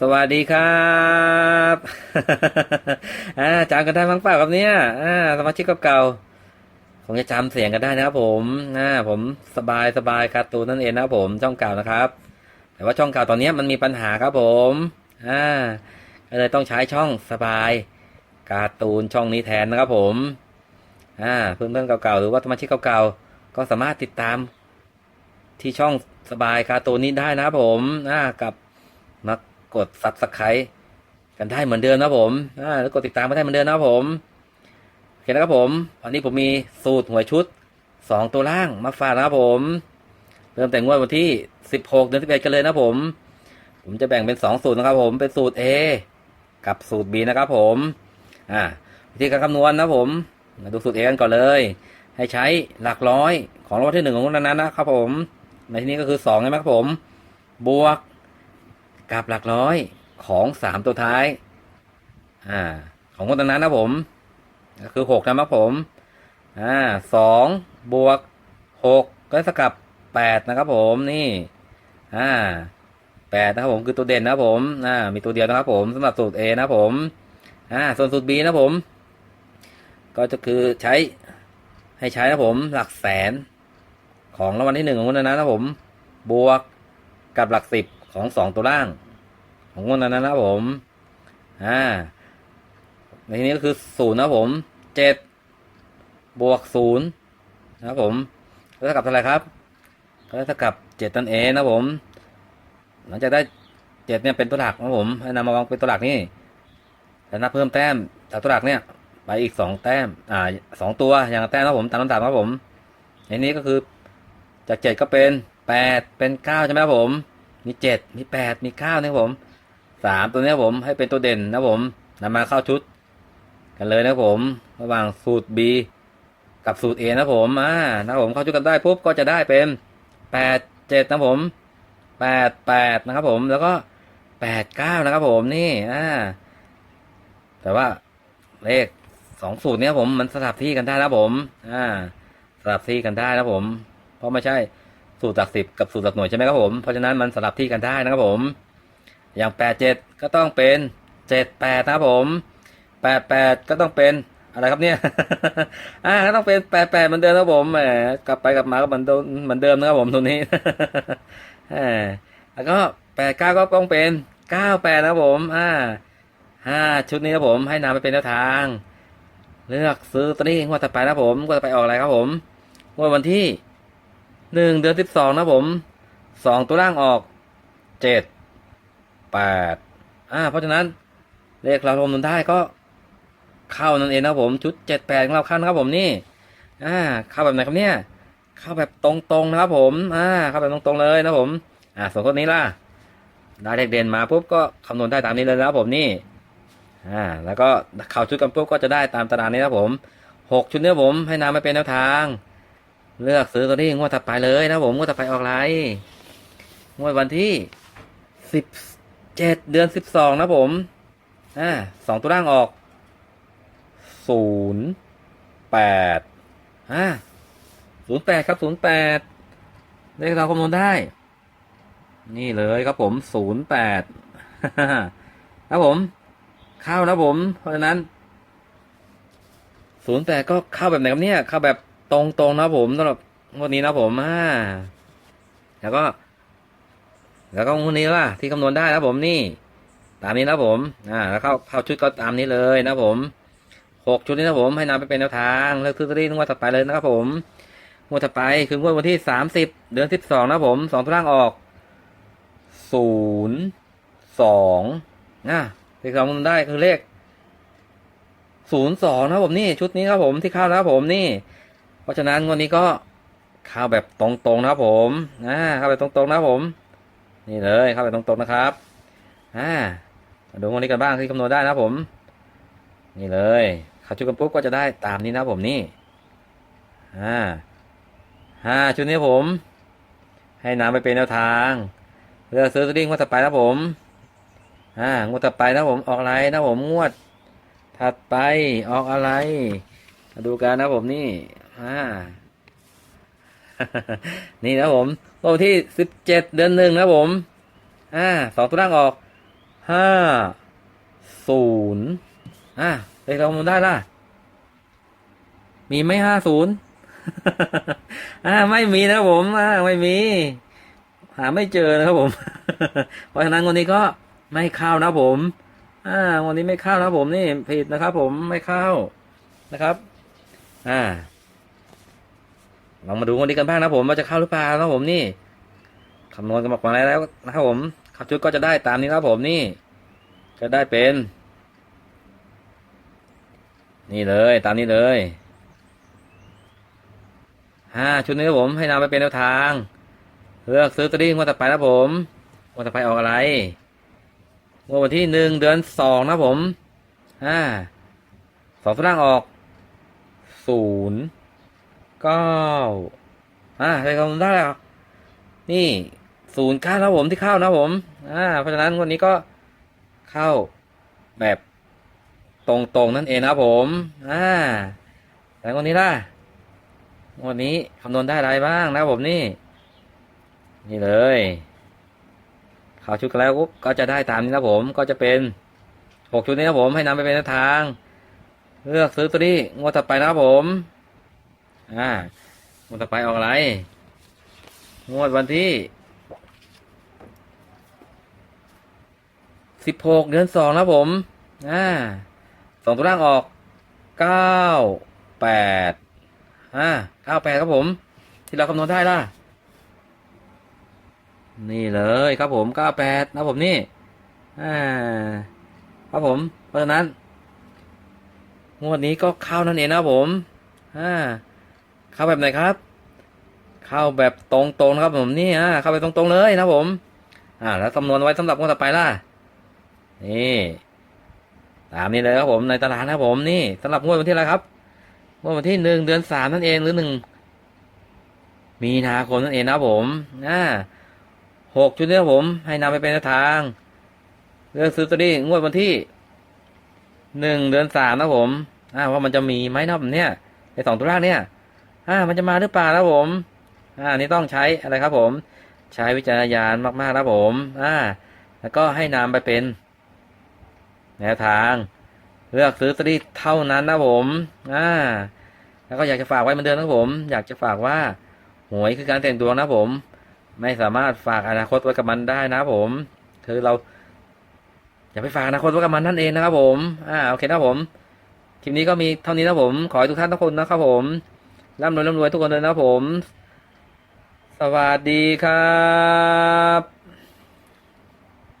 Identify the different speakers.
Speaker 1: สวัสดีครับอ่าจำกันได้มั้งเปล่าครับเนี่ยสมาชิกเก่าๆคงจะจำเสียงกันได้นะครับผมอ่าผมสบายสบายกาตูนั่นเองนะครับผมช่องเก่านะครับ แต่ว่าช่องเก่าตอนนี้มันมีปัญหาครับผมอ่าก็เลยต้องใช้ช่องสบายการ์ตูนช่องนี้แทนนะครับผมอ่าเพื่อนๆเก่าๆหรือว่าสมาชิกเก่าๆก็สามารถติดตามที่ช่องสบายการ์ตูนนี้ได้นะครับผมกับมา กดซับสไครต์กันได้เหมือนเดิมนะผมอ่าแล้วกดติดตามมาได้เหมือนเดิมนะผมโอเคนะครับผมวันนี้ผมมีสูตรหวยชุดสองตัวล่างมาฝากนะครับผม เริ่มแต่งวดวันที่สิบหกเดือนสิบเอ็ดกันเลยนะผม ผมจะแบ่งเป็นสองสูตรนะครับผมเป็นสูตร A กับสูตร B นะครับผมอ่าวิธีการคำนวณนะผมมาดูสูตร A กันก่อนเลย ให้ใช้หลักร้อยของรางวัลที่หนึ่งของงวดนั้นนะครับผม ในที่นี้ก็คือสองใช่ไหมครับผม บวก กับหลักร้อยของสามตัวท้าย อ่า ของงวดนั้นนะผม ก็คือหกนะครับผม อ่าสองบวกหกก็เท่ากับแปดนะครับผมนี่ อ่าแปดนะครับผมคือตัวเด่นนะครับผม อ่า มีตัวเดียวนะครับผมสำหรับสูตร A นะครับผม อ่า ส่วนสูตร B นะครับผม ก็จะคือใช้ให้ใช้นะครับผม หลักแสน ของรางวัลที่หนึ่งของงวนั้นนะครับผม บวกกับหลักสิบ ของสองตัวล่าง ของงวดนั้นนะครับผม อ่า ในที่นี้ก็คือศูนย์นะผมเจ็ดบวกศูนย์นะครับผมก็เท่ากับเท่าไหร่ครับ ก็เท่ากับเจ็ดตันเอนะผม หลังจากได้เจ็ดเนี่ยเป็นตัวหลักนะผมให้นำมาวางเป็นตัวหลักนี่แล้วนับเพิ่มแต้มจากตัวหลักเนี่ยไปอีกสองแต้ม อ่าสองตัวอย่างแต้มนะครับผมตามลำดับนะครับผมในนี้ก็คือจากเจ็ดก็เป็นแปดเป็นเก้าใช่ไหมครับผม มีเจ็ดมีแปดมีเก้านะครับผมสามตัวนี้ผมให้เป็นตัวเด่นนะผมนำมาเข้าชุด กันเลยนะผม ระหว่างสูตร B กับสูตร A นะผมอ่านะผมเข้าชุดกันได้ปุ๊บก็จะได้เป็นแปดเจ็ดนะผมแปดแปดนะครับผมแล้วก็แปดเก้านะครับผมนี่อ่าแต่ว่าเลขสองสูตรเนี้ยผมมันสลับที่กันได้นะผม อ่า สลับที่กันได้นะผม เพราะไม่ใช่ สูตรหลักสิบกับสูตรหลักหน่วยใช่ไหมครับผม เพราะฉะนั้นมันสลับที่กันได้นะครับผม อย่างแปดเจ็ดก็ต้องเป็นเจ็ดแปดนะครับผมแปดแปดก็ต้องเป็นอะไรครับเนี่ย อ่าก็ต้องเป็นแปดแปดเหมือนเดิมนะครับผม แหม กลับไปกลับมาก็เหมือนเดิมเหมือนเดิมนะครับผมตรงนี้แล้วก็แปดเก้าก็ต้องเป็นเก้าแปดนะครับผม อ่าห้าชุดนี้นะครับผม ให้นำไปเป็นแนวทาง เลือกซื้อตัวนี้งวดต่อไปนะครับผมงวดต่อไปออกอะไรครับผมงวดวันที่ หนึ่งเดือนสิบสองนะผมสองตัวล่างออกเจ็ดแปดอ่า เพราะฉะนั้นเลขเรารวมทุนได้ก็เข้านั่นเองนะผมชุดเจ็ดแปดของเราเข้านะครับผมนี่ อ่า เข้าแบบไหนครับเนี่ย เข้าแบบตรงๆนะครับผม อ่า เข้าแบบตรงๆเลยนะผม อ่าส่วนคนนี้ล่ะ ได้เลขเด่นมาปุ๊บก็คำนวณได้ตามนี้เลยนะครับผมนี่ อ่า แล้วก็เข้าชุดกันปุ๊บก็จะได้ตามตารางนี้นะผมหกชุดเนี้ผมให้นำมาเป็นแนวทาง เลือกซื้อตัวนี้งวดถัดไปเลยนะผมงวดถัดไปออกไรงวดวันที่สิบเจ็ดเดือนสิบสองนะผมอ่าสองตัวล่างออกศูนย์แปดอ่าศูนย์แปดครับศูนย์แปดเลขเราคำนวณได้ นี่เลยครับผมศูนย์แปดครับผม เข้านะผม เพราะฉะนั้นศูนย์แปดก็เข้าแบบไหนครับเนี่ย เข้าแบบ ตรงๆนะผมสำหรับงวดนี้นะผมอ่าแล้วก็ แล้วก็งวดนี้ล่ะ ที่คำนวณได้นะผมนี่ ตามนี้นะผม อ่า แล้วเข้าเข้าชุดก็ตามนี้เลยนะผมหกชุดนี้นะผมให้นำไปเป็นแนวทางเลือกซื้อลอตเตอรี่งวดถัดไปเลยนะครับผมงวดถัดไปคืองวดวันที่สามสิบเดือนสิบสองนะผมสองตัวล่างออกศูนย์สองนะเลขสองได้คือเลขศูนย์สองนะผมนี่ชุดนี้ครับผมที่เข้านะครับผมนี่ เพราะฉะนั้นงวดนี้ก็เข้าแบบตรงๆนะครับผมอ่าเข้าแบบตรงๆนะครับผม นี่เลยเข้าแบบตรงๆนะครับอ่ามาดูวันนี้กันบ้างที่คำนวณได้นะครับผม นี่เลยเข้าชุดกันปุ๊บก็จะได้ตามนี้นะผมนี่อ่าห้าชุดนี้ผม ให้น้ำไปเป็นแนวทางเลือกซื้อสติ้งงวดถัดไปนะผมอ่างวดถัดไปนะผมออกอะไรนะผมงวดถัดไปออกอะไร มาดูกันนะผมนี่อ่านี่นะผมวันที่สิบเจ็ดเดือนหนึ่งนะผมอ่าสองตัวล่างออกห้าศูนย์อะเลขเรามันได้ล่ะ มีไหมห้าศูนย์อ่าไม่มีนะผมอ่าไม่มี หาไม่เจอนะครับผม เพราะฉะนั้นวันนี้ก็ไม่เข้านะผม อ่า วันนี้ไม่เข้านะผมนี่ผิดนะครับผมไม่เข้านะครับ อ่าลองมาดูวันนี้กันบ้างนะผมว่าจะเข้าหรือเปล่านะผมนี่คำนวณกันมาแล้วนะครับผมขับชุดก็จะได้ตามนี้นะผมนี่ จะได้เป็น นี่เลยตามนี้เลยห้าชุดนี้ผมให้นำไปเป็นแนวทาง เลือกซื้อตัวนี้งวดต่อไปนะผมงวดต่อไปออกอะไรงวดวันที่หนึ่งเดือนสองนะผมอ่าสองตัวล่างออก ศูนย์เก้าอ่าอะไรก็ได้แล้วนี่ศูนย์เก้านะผมที่เข้านะผม อ่า เพราะฉะนั้นวันนี้ก็เข้าแบบตรงๆนั่นเองนะครับผม อ่าแต่วันนี้ล่ะ วันนี้คำนวณได้อะไรบ้างนะผมนี่ นี่เลยข่าวชุดกันแล้วก็จะได้ตามนี้นะผม ก็จะเป็นหกชุดนี้นะผมให้นำไปเป็นแนวทาง เลือกซื้อตัวนี้งวดต่อไปนะครับผม อ่างวดต่อไปออกอะไร งวดวันที่สิบหกเดือนสองนะครับผม อ่าสองตัวล่างออกเก้าแปดอ่าเก้าแปดครับผม ที่เราคำนวณได้ล่ะ นี่เลยครับผมเก้าแปดนะผมนี่ อ่า ครับผม เพราะฉะนั้น งวดนี้ก็เข้านั่นเองนะผมอ่าเข้าแบบไหนครับ เข้าแบบตรงๆนะครับผมนี่อ่าเข้าไปตรงๆเลยนะผม อ่า แล้วคำนวณไว้สำหรับงวดต่อไปล่ะนี่ตามนี้เลยครับผมในตารางนะผมนี่สำหรับงวดวันที่อะไรครับงวดวันที่หนึ่งเดือนสามนั่นเองหรือหนึ่งมีนาคมนั่นเองนะผมอ่าหกชุดนี้ครับผม ให้นำไปเป็นแนวทาง เลือกซื้อตัวนี้งวดวันที่ หนึ่งเดือนสามนะผมอ่าว่ามันจะมีไหมนะผมเนี่ยในสองตัวแรกเนี่ยอ่ามันจะมาหรือเปล่านะผมอ่าอันนี่ต้องใช้อะไรครับผม ใช้วิจารณญาณมากๆนะผมอ่าแล้วก็ให้นำไปเป็นแนวทางเลือกซื้อตัวนี้เท่านั้นนะผมอ่าแล้วก็อยากจะฝากไว้เหมือนเดิมนะผม อยากจะฝากว่าหวยคือการแต่งดวงนะผม ไม่สามารถฝากอนาคตไว้กับมันได้นะผม คือเรา อย่าไปฝากอนาคตไว้กับมันนั่นเองนะครับผมอ่าโอเคนะผมคลิปนี้ก็มีเท่านี้นะผมขอให้ทุกท่านทุกคนนะครับผมร่ำรวยร่ำรวยทุกคนเลยนะครับผม สวัสดีครับ